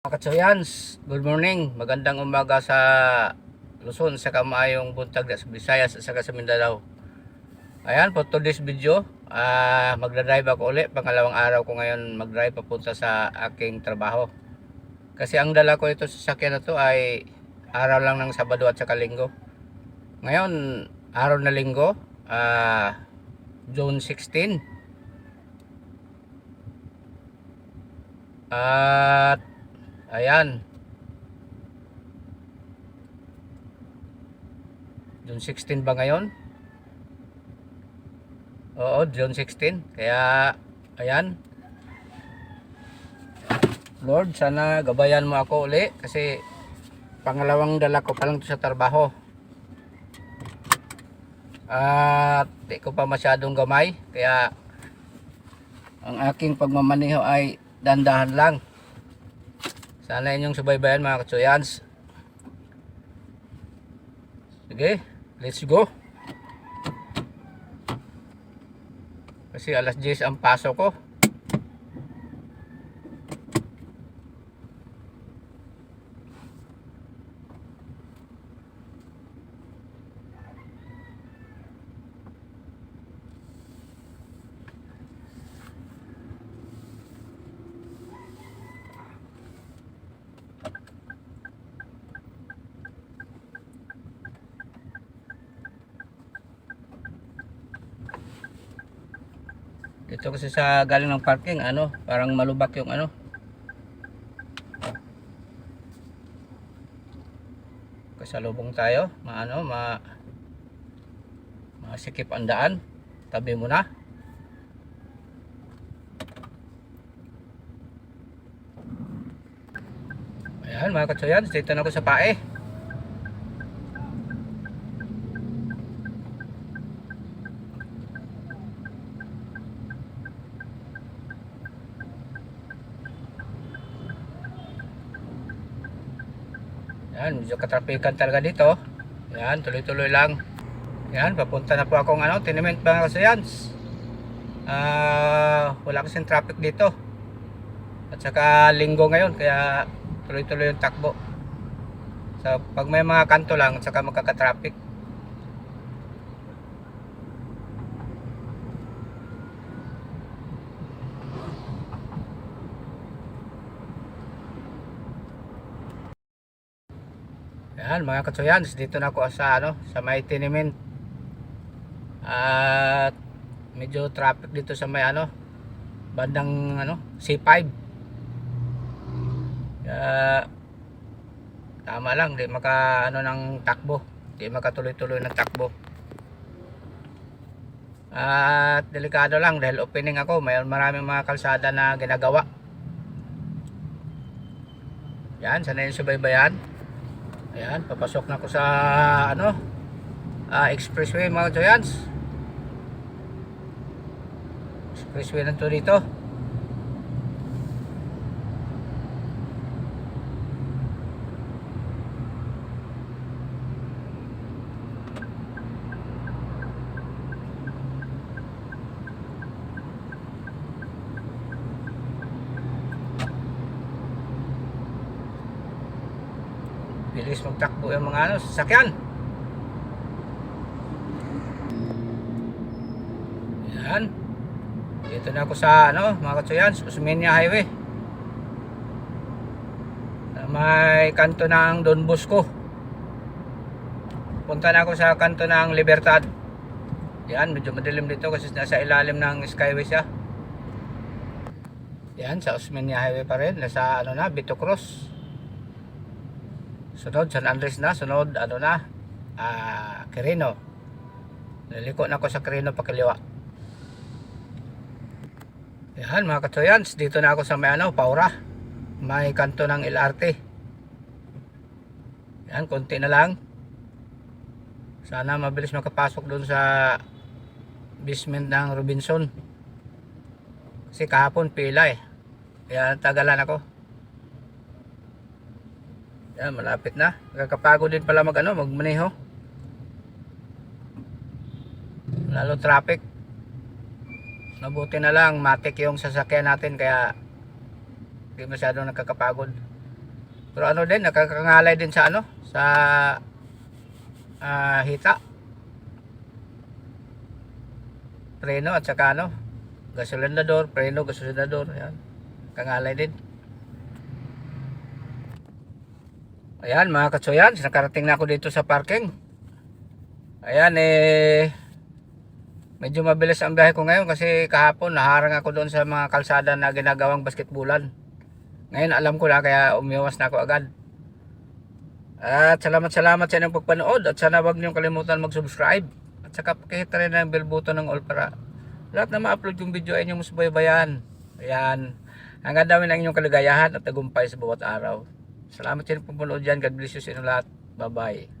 Mga katsoyans, good morning. Magandang umaga sa Luzon, sa kamayong buntag sa Visayas, sa sa Mindanao. Ayan, for today's video, ah magdadrive ako ulit. Pangalawang araw ko ngayon magdrive papunta sa aking trabaho. Kasi ang dala ko ito sa sakyan na to ay araw lang ng Sabado at saka Linggo. Ngayon, araw na Linggo, ah June 16. At Ayan. June 16 ba ngayon? Oo, June 16. Kaya, ayan. Lord, sana gabayan mo ako uli kasi pangalawang dala ko pa lang sa trabaho. At di ko pa masyadong gamay. Kaya, ang aking pagmamaneho ay dandahan lang. Sana inyong subaybayan mga katsuyans. Sige, let's go. Kasi alas 10 ang pasok ko. Dito kasi sa galing ng parking, ano, parang malubak yung ano. Kasalubong tayo, maano, ma masikip ang daan. Tabi mo na. Ayan mga katsoyan, dito na ako sa pae. Yan, medyo katrapikan talaga dito. Yan, tuloy-tuloy lang. Yan, papunta na po akong ano, tenement mga kasayans. Ah, wala kasing traffic dito. At saka linggo ngayon, kaya tuloy-tuloy yung takbo. So, pag may mga kanto lang, at saka magkaka-traffic. Yan mga katsuyans, dito na ako sa ano, sa may tenement. At medyo traffic dito sa may ano, bandang ano, C5. Kaya tama lang, di maka ano ng takbo, di makatuloy-tuloy ng takbo. At delikado lang dahil opening ako, mayroon maraming mga kalsada na ginagawa. Yan, sana yung subaybayan. Ayan, papasok na ako sa ano, ah, expressway mga Joyans. Expressway na to dito. Bilis magtakbo yung mga ano, sasakyan. Yan. Dito na ako sa ano, mga katsuyan, Usmeña Highway. May kanto ng Don Bosco. Punta na ako sa kanto ng Libertad. Yan, medyo madilim dito kasi nasa ilalim ng Skyway siya. Yan, sa Usmeña Highway pa rin. Nasa ano na, Bito Cross. Sunod, San Andres na. Sunod, ano na, ah, Quirino. Naliko na ako sa Quirino pakiliwa. Yan mga katsoyans, dito na ako sa may ano, Paura. May kanto ng LRT. Yan, konti na lang. Sana mabilis makapasok doon sa basement ng Robinson. Kasi kahapon pila eh. Kaya tagalan ako. Yan, malapit na. Nakakapagod din pala mag ano, magmaneho. Lalo traffic. Mabuti na lang, matik yung sasakyan natin kaya hindi masyadong nakakapagod. Pero ano din, nakakangalay din sa ano, sa ah, hita. Preno at saka ano, gasolinador, preno, gasolinador, yan. Kangalay din. Ayan mga katsoyan, nakarating na ako dito sa parking. Ayan eh, medyo mabilis ang biyahe ko ngayon kasi kahapon naharang ako doon sa mga kalsada na ginagawang basketbulan. Ngayon alam ko na kaya umiwas na ako agad. At salamat salamat sa inyong pagpanood at sana wag niyong kalimutan mag-subscribe. At saka pakihit rin ang bell button ng all para lahat na ma-upload yung video ay inyong masubaybayan. Ayan. Hanggang dami ng inyong kaligayahan at tagumpay sa bawat araw. Salamat sa inyong pagpanood dyan. God bless you sa inyong lahat. Bye-bye.